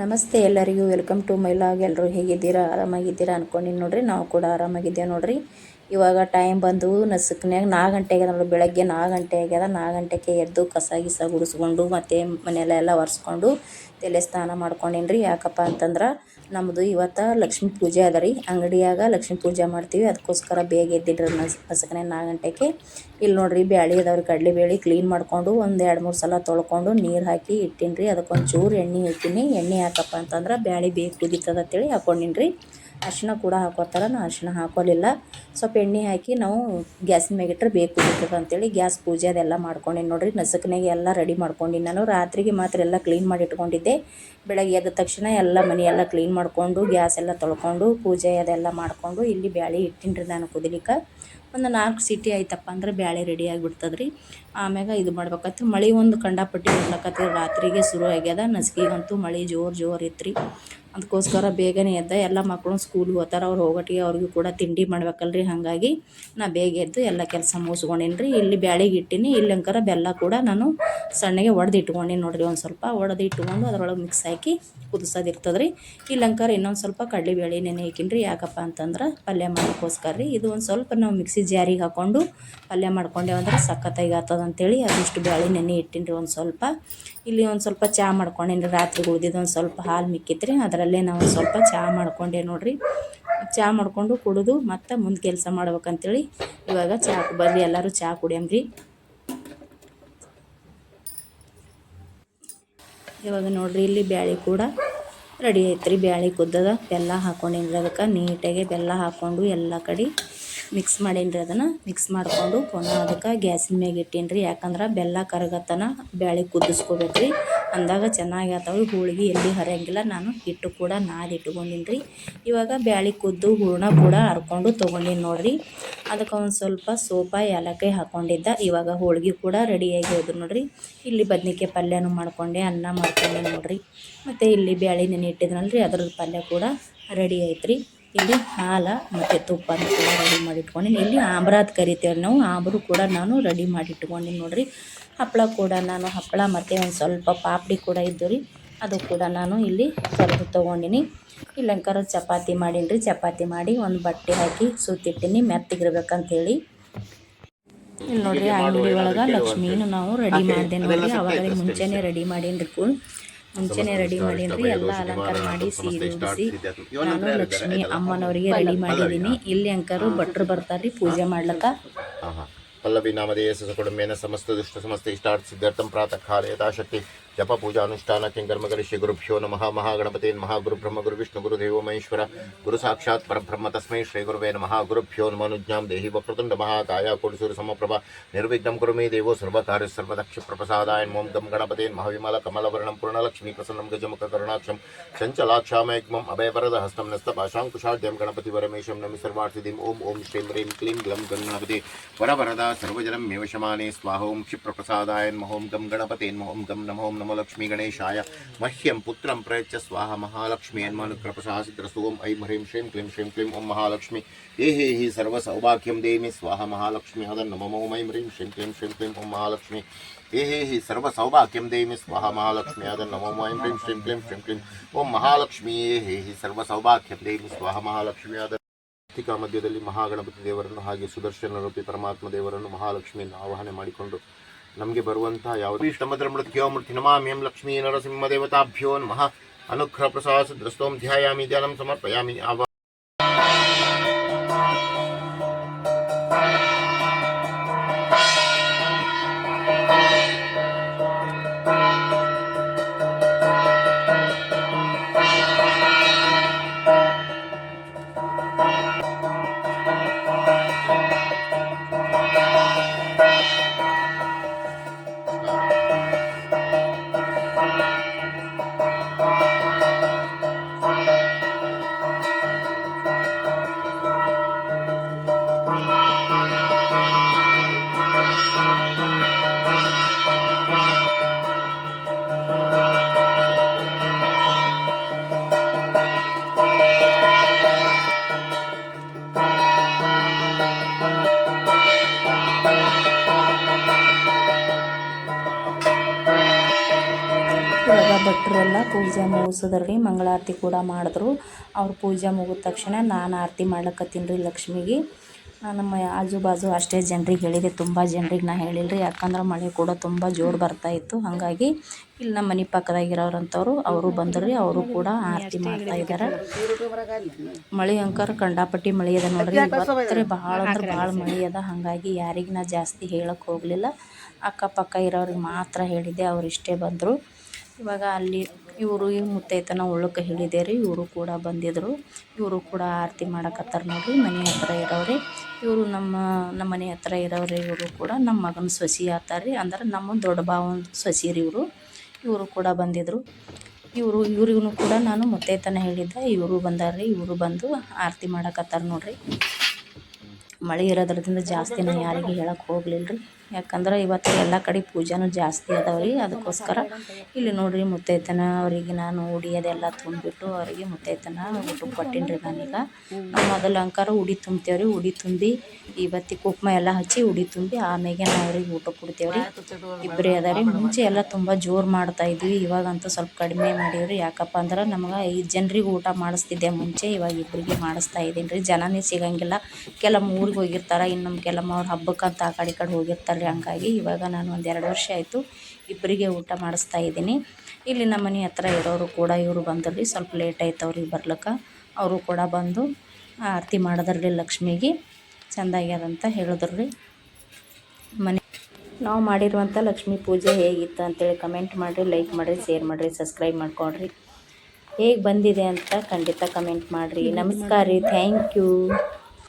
ನಮಸ್ತೆ ಎಲ್ಲರಿಗೂ welcome to my log ಎಲ್ಲರೂ ಹೇಗಿದ್ದೀರಾ? ಆರಾಮಾಗಿದ್ದೀರಾ ಅನ್ಕೊಂಡಿನಿ ನೋಡ್ರಿ. ನಾವು ಕೂಡ ಆರಾಮಾಗಿದ್ದೇವೆ ನೋಡ್ರಿ. ಇವಾಗ ಟೈಮ್ ಬಂದು ನಸುಕ್ನ್ಯಾಗ ನಾಲ್ಕು ಗಂಟೆ ಆಗ್ಯದ ನೋಡಿ, ಬೆಳಗ್ಗೆ ನಾಲ್ಕು ಗಂಟೆ ಆಗ್ಯದ. ನಾಲ್ಕು ಗಂಟೆಗೆ ಎದ್ದು ಕಸ ಗಿಸ ಗುಡಿಸ್ಕೊಂಡು ಮತ್ತು ಮನೆಯೆಲ್ಲ ಎಲ್ಲ ಒರೆಸ್ಕೊಂಡು ತಲೆ ಸ್ನಾನ ಮಾಡ್ಕೊಂಡೇನಿ ರೀ ಯಾಕಪ್ಪ ಅಂತಂದ್ರೆ ನಮ್ಮದು ಇವತ್ತು ಲಕ್ಷ್ಮೀ ಪೂಜೆ ಅದ ರೀ. ಅಂಗಡಿಯಾಗ ಲಕ್ಷ್ಮೀ ಪೂಜೆ ಮಾಡ್ತೀವಿ. ಅದಕ್ಕೋಸ್ಕರ ಬೇಗ ಎದ್ದಿಡ್ರಿ ನಸ್ ನಸಕ್ನೆ ನಾಲ್ಕು ಗಂಟೆಗೆ. ಇಲ್ಲಿ ನೋಡ್ರಿ ಬ್ಯಾಳಿ ಅದಾವ್ರಿ, ಕಡಲೆ ಬೇಳೆ ಕ್ಲೀನ್ ಮಾಡಿಕೊಂಡು ಒಂದು ಎರಡು ಮೂರು ಸಲ ತೊಳ್ಕೊಂಡು ನೀರು ಹಾಕಿ ಇಟ್ಟೀನಿ ರೀ ಅದಕ್ಕೊಂದು ಚೂರು ಎಣ್ಣೆ ಇಟ್ಟೀನಿ. ಎಣ್ಣೆ ಯಾಕಪ್ಪ ಅಂತಂದ್ರೆ ಬ್ಯಾಳಿ ಬೇಗ ಕುದೀತದ ಅಂತೇಳಿ ಹಾಕ್ಕೊಂಡಿನಿ ರೀ ಅರಿಶಿನ ಕೂಡ ಹಾಕೋತಾರ ನಾ ಅರ್ಶಿಣ ಹಾಕೋಲಿಲ್ಲ. ಸ್ವಲ್ಪ ಎಣ್ಣೆ ಹಾಕಿ ನಾವು ಗ್ಯಾಸಿನ ಮ್ಯಾಗ ಇಟ್ಟರೆ ಬೇಕು ಕುದೀತದೆ ಅಂತೇಳಿ ಗ್ಯಾಸ್ ಪೂಜೆ ಅದೆಲ್ಲ ಮಾಡ್ಕೊಂಡಿನಿ ನೋಡಿರಿ. ನಸಕ್ನಾಗೆ ಎಲ್ಲ ರೆಡಿ ಮಾಡ್ಕೊಂಡಿನಿ ನಾನು. ರಾತ್ರಿಗೆ ಮಾತ್ರ ಎಲ್ಲ ಕ್ಲೀನ್ ಮಾಡಿ ಇಟ್ಕೊಂಡಿದ್ದೆ. ಬೆಳಗ್ಗೆ ಎದ್ದ ತಕ್ಷಣ ಎಲ್ಲ ಮನೆ ಎಲ್ಲ ಕ್ಲೀನ್ ಮಾಡಿಕೊಂಡು ಗ್ಯಾಸ್ ಎಲ್ಲ ತೊಳ್ಕೊಂಡು ಪೂಜೆ ಅದೆಲ್ಲ ಮಾಡಿಕೊಂಡು ಇಲ್ಲಿ ಬ್ಯಾಳಿ ಇಟ್ಟಿನಿ ರೀ ನಾನು ಕುದಿಲಿಕ್ಕೆ. ಒಂದು ನಾಲ್ಕು ಸಿಟಿ ಆಯ್ತಪ್ಪ ಅಂದ್ರೆ ಬ್ಯಾಳೆ ರೆಡಿ ಆಗಿಬಿಡ್ತದ್ರಿ. ಆಮ್ಯಾಗ ಇದು ಮಾಡ್ಬೇಕಾಯ್ತು ಮಳೆ ಒಂದು ಕಂಡಾಪಟ್ಟಿ ಬರ್ಲಕತ್ತಿ ರಾತ್ರಿಗೆ ಶುರು ಆಗ್ಯದ. ನಸ್ಕಿಗಂತೂ ಮಳೆ ಜೋರು ಜೋರು ಇತ್ತು ರೀ ಅದಕ್ಕೋಸ್ಕರ ಬೇಗನೆ ಎದ್ದ ಎಲ್ಲ ಮಕ್ಕಳು ಸ್ಕೂಲ್ಗೆ ಹೋಗ್ತಾರೆ. ಅವ್ರು ಹೋಗೋಟಿಗೆ ಅವ್ರಿಗೂ ಕೂಡ ತಿಂಡಿ ಮಾಡ್ಬೇಕಲ್ರಿ. ಹಾಗಾಗಿ ನಾ ಬೇಗ ಎದ್ದು ಎಲ್ಲ ಕೆಲಸ ಮುಗಿಸ್ಕೊಂಡಿನ್ರಿ. ಇಲ್ಲಿ ಬ್ಯಾಳಿಗೆ ಇಟ್ಟೀನಿ. ಇಲ್ಲಂಕರ ಬೆಲ್ಲ ಕೂಡ ನಾನು ಸಣ್ಣಗೆ ಒಡೆದು ಇಟ್ಕೊಂಡೀನಿ ನೋಡಿರಿ. ಒಂದು ಸ್ವಲ್ಪ ಒಡೆದು ಇಟ್ಕೊಂಡು ಅದರೊಳಗೆ ಮಿಕ್ಸ್ ಹಾಕಿ ಕುದಿಸೋದು ಇರ್ತದೆ ರೀ ಇಲ್ಲಂಕರ ಇನ್ನೊಂದು ಸ್ವಲ್ಪ ಕಡಲೆಬೇಳೆ ನೆನೆ ಹಾಕಿನ್ರಿ. ಯಾಕಪ್ಪ ಅಂತಂದ್ರೆ ಪಲ್ಯ ಮಾಡೋಕ್ಕೋಸ್ಕರ ರೀ ಇದು ಒಂದು ಸ್ವಲ್ಪ ನಾವು ಮಿಕ್ಸಿ ಜಾರಿಗೆ ಹಾಕ್ಕೊಂಡು ಪಲ್ಯ ಮಾಡ್ಕೊಂಡೇವಂದ್ರೆ ಸಖತ್ತಾಗಿ ಆಗ್ತದೆ ಅಂತೇಳಿ ಅದಿಷ್ಟು ಬ್ಯಾಳೆ ನೆನೆ ಇಟ್ಟಿನಿ ಒಂದು ಸ್ವಲ್ಪ. ಇಲ್ಲಿ ಒಂದು ಸ್ವಲ್ಪ ಚಹಾ ಮಾಡ್ಕೊಂಡೇನ್ರಿ, ರಾತ್ರಿ ಉಳ್ದಿದ್ದು ಒಂದು ಸ್ವಲ್ಪ ಹಾಲು ಮಿಕ್ಕಿತ್ರಿ, ಅದರಲ್ಲೇ ನಾವು ಸ್ವಲ್ಪ ಚಹಾ ಮಾಡ್ಕೊಂಡೆ ನೋಡಿರಿ. ಚಹಾ ಮಾಡಿಕೊಂಡು ಕುಡಿದು ಮತ್ತೆ ಮುಂದೆ ಕೆಲಸ ಮಾಡ್ಬೇಕಂತೇಳಿ ಇವಾಗ ಚಹಾ ಬರ್ರಿ, ಎಲ್ಲರೂ ಚಹಾ ಕುಡಿಯಮ್ರಿ ಇವಾಗ ನೋಡ್ರಿ ಇಲ್ಲಿ ಬ್ಯಾಳಿ ಕೂಡ ರೆಡಿ ಐತ್ರಿ, ಬ್ಯಾಳಿ ಕುದ್ದದ, ಬೆಲ್ಲ ಹಾಕೊಂಡಿನ್ರಿ ಅದಕ್ಕೆ ನೀಟಾಗಿ ಬೆಲ್ಲ ಹಾಕ್ಕೊಂಡು ಎಲ್ಲ ಕಡೆ ಮಿಕ್ಸ್ ಮಾಡೀನಿ ಅದನ್ನು? ಮಿಕ್ಸ್ ಮಾಡಿಕೊಂಡು ಪುನಃ ಅದಕ್ಕೆ ಗ್ಯಾಸಿನ ಮ್ಯಾಗ ಇಟ್ಟೀನಿ ರೀ ಯಾಕಂದ್ರೆ ಬೆಲ್ಲ ಕರಗತನ ಬ್ಯಾಳಿ ಕುದಿಸ್ಕೋಬೇಕು ರೀ ಅಂದಾಗ ಚೆನ್ನಾಗಿ ಆಗ್ತಾವೆ ಹೋಳಿಗೆ ಎಲ್ಲಿ ಹರಿಯಂಗಿಲ್ಲ. ನಾನು ಹಿಟ್ಟು ಕೂಡ ನಾದಿ ಇಟ್ಕೊಂಡಿನಿ ಇವಾಗ ಬ್ಯಾಳಿ ಕುದ್ದು ಹೂರ್ಣ ಕೂಡ ಹರ್ಕೊಂಡು ತೊಗೊಂಡಿನಿ ನೋಡಿರಿ. ಅದಕ್ಕೆ ಒಂದು ಸ್ವಲ್ಪ ಸೋಪ ಏಲಕ್ಕಾಯಿ ಹಾಕೊಂಡಿದ್ದ. ಇವಾಗ ಹೋಳಿಗೆ ಕೂಡ ರೆಡಿಯಾಗಿ ಹೋದ್ರು ನೋಡಿರಿ. ಇಲ್ಲಿ ಬದ್ನಿಕಾಯಿ ಪಲ್ಯನೂ ಮಾಡ್ಕೊಂಡೆ, ಅನ್ನ ಮಾಡ್ಕೊಂಡೆ ನೋಡಿರಿ. ಮತ್ತು ಇಲ್ಲಿ ಬ್ಯಾಳಿ ನೆನೆ ಇಟ್ಟಿದ್ನಲ್ಲ ರೀ ಅದ್ರದ್ದು ಪಲ್ಯ ಕೂಡ ರೆಡಿ ಆಯ್ತು ರೀ ಇಲ್ಲಿ ಹಾಲು ಮತ್ತು ತುಪ್ಪ ಕೂಡ ರೆಡಿ ಮಾಡಿ ಇಟ್ಕೊಂಡಿನಿ ಇಲ್ಲಿ ಆಮ್ರಾತ್ ಕರಿತೇವೆ ನಾವು. ಆಂಬ್ರು ಕೂಡ ನಾನು ರೆಡಿ ಮಾಡಿ ಇಟ್ಕೊಂಡಿನಿ ನೋಡಿರಿ. ಹಪ್ಪಳ ಕೂಡ ನಾನು ಹಪ್ಪಳ ಮತ್ತು ಒಂದು ಸ್ವಲ್ಪ ಪಾಪಡಿ ಕೂಡ ಇದ್ದು ರೀ ಅದು ಕೂಡ ನಾನು ಇಲ್ಲಿ ಕರೆದು ತೊಗೊಂಡಿನಿ. ಇಲ್ಲಂಕರ ಚಪಾತಿ ಮಾಡೀನಿ ರೀ ಚಪಾತಿ ಮಾಡಿ ಒಂದು ಬಟ್ಟೆ ಹಾಕಿ ಸುತ್ತಿಟ್ಟಿನಿ. ಮೆತ್ತಗಿರ್ಬೇಕಂತೇಳಿ. ಇಲ್ಲಿ ನೋಡ್ರಿ ಅಂಗಡಿ ಒಳಗೆ ಲಕ್ಷ್ಮೀನು ನಾವು ರೆಡಿ ಮಾಡಿದೆ ನೋಡ್ರಿ. ಅವಾಗಲೇ ಮುಂಚೆನೇ ರೆಡಿ ಮಾಡೀನಿ ರೀ ಮುಂಚೆನೇ ರೆಡಿ ಮಾಡಿನ್ರಿ ಎಲ್ಲ ಅಲಂಕಾರ ಮಾಡಿ ಸೀರೆ ಉಡಿಸಿ ನಾನು ಲಕ್ಷ್ಮಿ ಅಮ್ಮನವರಿಗೆ ರೆಡಿ ಮಾಡಿದ್ದೀನಿ ಇಲ್ಲಿ ಅಂಕರು ಭಟ್ರು ಬರ್ತಾರ್ರಿ ಪೂಜೆ ಮಾಡ್ಲಕ್ಕ. ಪಲ್ಲವಿ ನಾಮಧೇಯ ಕೊಡುಮೇನ ಸಮಸ್ತ ದುಷ್ಟ ಸಮಸ್ತ ಇಷ್ಟಾರ್ಥ ಸಿದ್ಧಾರ್ಥಂ ಪ್ರಾತಃ ಕಾಲ ಯಥಾಶಕ್ತಿ. ಜಪ ಪೂಜಾ ಅನುಷ್ಠಾನಕ್ಕೆ ಕರ್ಮ ಕರಿಷ್ಯ ಗುರುಭ್ಯೋ ನಮಃ ಮಹಾಗಣಪತಿ ನಮಃ ಗುರು ಬ್ರಹ್ಮ ಗುರು ವಿಷ್ಣು ಗುರು ದೇವೋ ಮಹೇಶ್ವರ ಗುರು ಸಾಕ್ಷಾತ್ ಪರಬ್ರಹ್ಮ ತಸ್ಮೈ ಶ್ರೀ ಗುರುವೇ ನಮಃ ಗುರುಭ್ಯೋ ನಮನುಜ್ಞಾಂ ದೇಹಿ ವಕ್ರತುಂಡ ಮಹಾಕಾಯ ಕೋಟಿಸೂರು ಸಮಪ್ರಭ ನಿರ್ವಿಘ್ನಂ ಕುರು ಮೇ ದೇವೋ ಸರ್ವಕಾರ್ಯ ಸರ್ವದಕ್ಷ ಪ್ರಪ್ರಸಾದಾಯ ಓಂ ಗಂ ಗಣಪತಿ ಮಹಾವಿಮಲ ಕಮಲವರ್ಣಂ ಪೂರ್ಣಲಕ್ಷ್ಮೀ ಪ್ರಸನ್ನಂ ಗಜಮುಖ ಕರುಣಾಕ್ಷಂ ಚಂಚಲಾಕ್ಷಾಮಯಗ್ಮಂ ಅಭಯವರದ ಹಸ್ತಂ ನಸ್ತ ಭಾಷಾಂಕುಶಾಢ್ಯಂ ಗಣಪತಿ ವರಮೇಶಂ ನಮಿ ಸರ್ವಾರ್ಥಿದಿಂ ಓಂ ಓಂ ಶ್ರೀಂ ಹ್ರೀಂ ಕ್ಲೀಂ ಗ್ಲಂ ಗಣಪತಿ ವರವರದ ಸರ್ವಜನಂ ಮೇವಶಮಾನೆ ಸ್ವಾಹ ಓಂ ಕ್ಷಿಪ್ರಪ್ರಸಾದಾಯ ಮಹೋಂ ಗಂ ಗಣಪತಿ ಓಂ ಗಂ ನಮೋ ನಮೋ ಲಕ್ಷ್ಮೀ ಗಣೇಶಾಯ. ಮಹ್ಯಂ ಪುತ್ರಂ ಪ್ರಯಚ್ಛ ಸ್ವಾಹ ಮಹಾಲಕ್ಷ್ಮಿ. ಅನ್ಮಾನುಕೃಪಸಾಸಿದ್ರಸ್ತು ಓಂ ಐಂ ಹ್ರೀಂ ಶ್ರೀಂ ಕ್ಲೀಂ ಶ್ರೀಂ ಕ್ಲೀಂ ಓಂ ಮಹಾಲಕ್ಷ್ಮಿ. ಏಹೇ ಹಿ ಸರ್ವ ಸೌಭಾಗ್ಯಂ ದೇಮಿ ಸ್ವಾಹ ಮಹಾಲಕ್ಷ್ಮಿ. ಅದನ್ನು ನಮೋ ಐಂ ಹ್ರೀಂ ಶ್ರೀಂ ಕ್ಲೀಂ ಶ್ರೀಂ ಕ್ಲೀಂ ಓಂ ಮಹಾಲಕ್ಷ್ಮಿ. ಏಹೇ ಹಿ ಸರ್ವ ಸೌಭಾಗ್ಯಂ ದೇಮಿ ಸ್ವಾಹ ಮಹಾಲಕ್ಷ್ಮಿ. ಆದ ನಮೋ ಐಂ ಹ್ರೀಂ ಶ್ರೀಂ ಕ್ಲೀಂ ಶ್ರೀಂ ಕ್ಲೀಂ ಓಂ ಮಹಾಲಕ್ಷ್ಮಿ. ಏಹೇ ಹಿ ಸರ್ವ ಸೌಭಾಗ್ಯಂ ದೇಮಿ ಸ್ವಾಹ ಮಹಾಲಕ್ಷ್ಮಿ. ಅದನ್ನ ಕಾರ್ತಿಕ ಮಧ್ಯದಲ್ಲಿ ಮಹಾಗಣಪತಿ ದೇವರನ್ನು ಹಾಗೆ ಸುದರ್ಶನ ರೂಪಿ ಪರಮಾತ್ಮ ದೇವರನ್ನು ಮಹಾಲಕ್ಷ್ಮಿಯನ್ನು ಆವಾಹನೆ ಮಾಡಿಕೊಂಡು ನಮಗೆ ಬರುವಂತಹ ಯಾವುದೇ ಇಷ್ಟಮದ್ರ ಮೃತ್ಯೋ ಮೃತ್ಯು ನಮಾಮ್ಯಂ ಲಕ್ಷ್ಮೀ ನರಸಿಂಹ ದೇವತಾಭ್ಯೋ ನಮಃ ಅನುಗ್ರಹ ಪ್ರಸಾದ ದೃಷ್ಟೋಂ ಧ್ಯಾಯಾಮಿ ಧ್ಯಾನಂ ಸಮರ್ಪಯಾಮಿ ಆವ ಮುಗಿಸಿದ್ರಿ ಮಂಗಳಾರತಿ ಕೂಡ ಮಾಡಿದ್ರು. ಅವ್ರ ಪೂಜೆ ಮುಗಿದ ತಕ್ಷಣ ನಾನು ಆರತಿ ಮಾಡ್ಲಕತ್ತೀನಿ ರೀ ಲಕ್ಷ್ಮಿಗೆ. ನಮ್ಮ ಆಜು ಬಾಜು ಅಷ್ಟೇ ಜನರಿಗೆ ಹೇಳಿದೆ, ತುಂಬ ಜನರಿಗೆ ನಾ ಹೇಳಿಲ್ಲ ರೀ ಯಾಕಂದ್ರೆ ಮಳೆ ಕೂಡ ತುಂಬ ಜೋರು ಬರ್ತಾಯಿತ್ತು ಹಾಗಾಗಿ ಇಲ್ಲಿ ನಮ್ಮ ಮನೆ ಪಕ್ಕದಾಗಿರೋರಂಥವ್ರು ಅವರು ಬಂದ್ರಿ ಅವರು ಕೂಡ ಆರತಿ ಮಾಡ್ತಾ ಇದ್ದಾರೆ ಮಳೆ ಅಂಕರ್ ಕಂಡಾಪಟ್ಟಿ ಮಳೆ ಅದ ನೋಡ್ರಿ. ಬರ್ತಾರೆ ಭಾಳ ಅಂದ್ರೆ ಭಾಳ ಮಳೆ ಅದ. ಹಾಗಾಗಿ ಯಾರಿಗೆ ನಾ ಜಾಸ್ತಿ ಹೇಳಕ್ಕೆ ಹೋಗಲಿಲ್ಲ. ಅಕ್ಕಪಕ್ಕ ಇರೋರಿಗೆ ಮಾತ್ರ ಹೇಳಿದೆ ಅವ್ರು ಇಷ್ಟೇ ಬಂದರು. ಇವಾಗ ಅಲ್ಲಿ ಇವರು ಈ ಮುತ್ತೈತನ ಉಳ್ಳಕ್ಕೆ ಹೇಳಿದೆ ರೀ, ಇವರು ಕೂಡ ಬಂದಿದ್ದರು ಇವರು ಕೂಡ ಆರತಿ ಮಾಡಕತ್ತಾರ ನೋಡಿರಿ, ಮನೆ ಹತ್ರ ಇರೋರಿ ಇವರು ನಮ್ಮ ನಮ್ಮ ಮನೆ ಹತ್ರ ಇರೋರು ಇವರು ಕೂಡ ನಮ್ಮ ಮಗನ ಸೊಸಿ ರೀ, ಅಂದ್ರೆ ನಮ್ಮ ದೊಡ್ಡ ಭಾವನ ಸೊಸಿ ರೀ ಇವರು. ಇವರು ಕೂಡ ಬಂದಿದ್ದರು ಇವರು, ಇವ್ರಿಗೂ ಕೂಡ ನಾನು ಮುತ್ತೈತನ ಹೇಳಿದ್ದೆ, ಇವರು ಬಂದಾರ್ರಿ ಇವರು ಬಂದು ಆರತಿ ಮಾಡಕತ್ತಾರ ನೋಡಿರಿ. ಮಳೆ ಇರೋದ್ರಿಂದ ಜಾಸ್ತಿ ನಾನು ಯಾರಿಗೆ ಹೇಳಕ್ಕೆ ಹೋಗಲಿಲ್ಲ ರೀ ಯಾಕಂದ್ರೆ ಇವತ್ತು ಎಲ್ಲ ಕಡೆ ಪೂಜೆನೂ ಜಾಸ್ತಿ ಅದಾವೆ ರೀ, ಅದಕ್ಕೋಸ್ಕರ ಇಲ್ಲಿ ನೋಡ್ರಿ ಮುತ್ತೈತನ ಅವರಿಗೆ ನಾನು ಉಡಿ ಅದೆಲ್ಲ ತುಂಬಿಟ್ಟು ಅವರಿಗೆ ಮುತ್ತೈತನ ಊಟಕ್ಕೆ ಕೊಟ್ಟೀನಿ ರೀ ನಾನೀಗ. ನಾವು ಮೊದಲು ಅಂಕಾರ ಉಡಿ ತುಂಬ್ತೇವೆ ರೀ, ಉಡಿ ತುಂಬಿ ಇವತ್ತಿ ಕುಂಕುಮ ಎಲ್ಲ ಹಚ್ಚಿ ಉಡಿ ತುಂಬಿ ಆಮೇಲೆ ನಾವು ಅವ್ರಿಗೆ ಊಟ ಕೊಡ್ತೇವೆ ರೀ. ಇಬ್ಬರೇ ಅದ ರೀ ಮುಂಚೆ ಎಲ್ಲ ತುಂಬ ಜೋರು ಮಾಡ್ತಾ ಇದ್ವಿ, ಇವಾಗಂತೂ ಸ್ವಲ್ಪ ಕಡಿಮೆ ಮಾಡೀವಿ ರೀ ಯಾಕಪ್ಪ ಅಂದ್ರೆ ನಮ್ಗೆ ಐದು ಜನರಿಗೆ ಊಟ ಮಾಡಿಸ್ತಿದ್ದೆ ಮುಂಚೆ, ಇವಾಗ ಇಬ್ಬರಿಗೆ ಮಾಡಿಸ್ತಾ ಇದ್ದೀನಿ ರೀ ಜನನೇ ಸಿಗಂಗಿಲ್ಲ. ಕೆಲವು ಊರಿಗೆ ಹೋಗಿರ್ತಾರೆ, ಇನ್ನು ನಮ್ಮ ಕೆಲವು ಅವ್ರು ಹಬ್ಬಕ್ಕಂತ ಆ ಕಡೆ ಈ ಕಡೆ ಹೋಗಿರ್ತಾರೆ. ರೀ ಹಂಗಾಗಿ ಇವಾಗ ನಾನು ಒಂದು ಎರಡು ವರ್ಷ ಆಯಿತು ಇಬ್ಬರಿಗೆ ಊಟ ಮಾಡಿಸ್ತಾ ಇದ್ದೀನಿ. ಇಲ್ಲಿ ನಮ್ಮ ಮನೆ ಹತ್ರ ಇರೋರು ಕೂಡ ಇವರು ಬಂದ್ರಿ ಸ್ವಲ್ಪ ಲೇಟ್ ಆಯ್ತು ಅವ್ರಿಗೆ ಬರ್ಲಿಕ್ಕೆ. ಅವರು ಕೂಡ ಬಂದು ಆರತಿ ಮಾಡಿದ್ರಿ ಲಕ್ಷ್ಮಿಗೆ. ಚೆಂದಾಗ್ಯದಂತ ಹೇಳಿದ್ರು. ರೀ ಮನೆ ನಾವು ಮಾಡಿರುವಂಥ ಲಕ್ಷ್ಮೀ ಪೂಜೆ ಹೇಗಿತ್ತು ಅಂತೇಳಿ ಕಮೆಂಟ್ ಮಾಡಿರಿ ಲೈಕ್ ಮಾಡಿರಿ ಶೇರ್ ಮಾಡಿರಿ ಸಬ್ಸ್ಕ್ರೈಬ್ ಮಾಡ್ಕೊಳ್ರಿ. ಹೇಗೆ ಬಂದಿದೆ ಅಂತ ಖಂಡಿತ ಕಮೆಂಟ್ ಮಾಡಿರಿ. ನಮಸ್ಕಾರ ರೀ ಥ್ಯಾಂಕ್ ಯು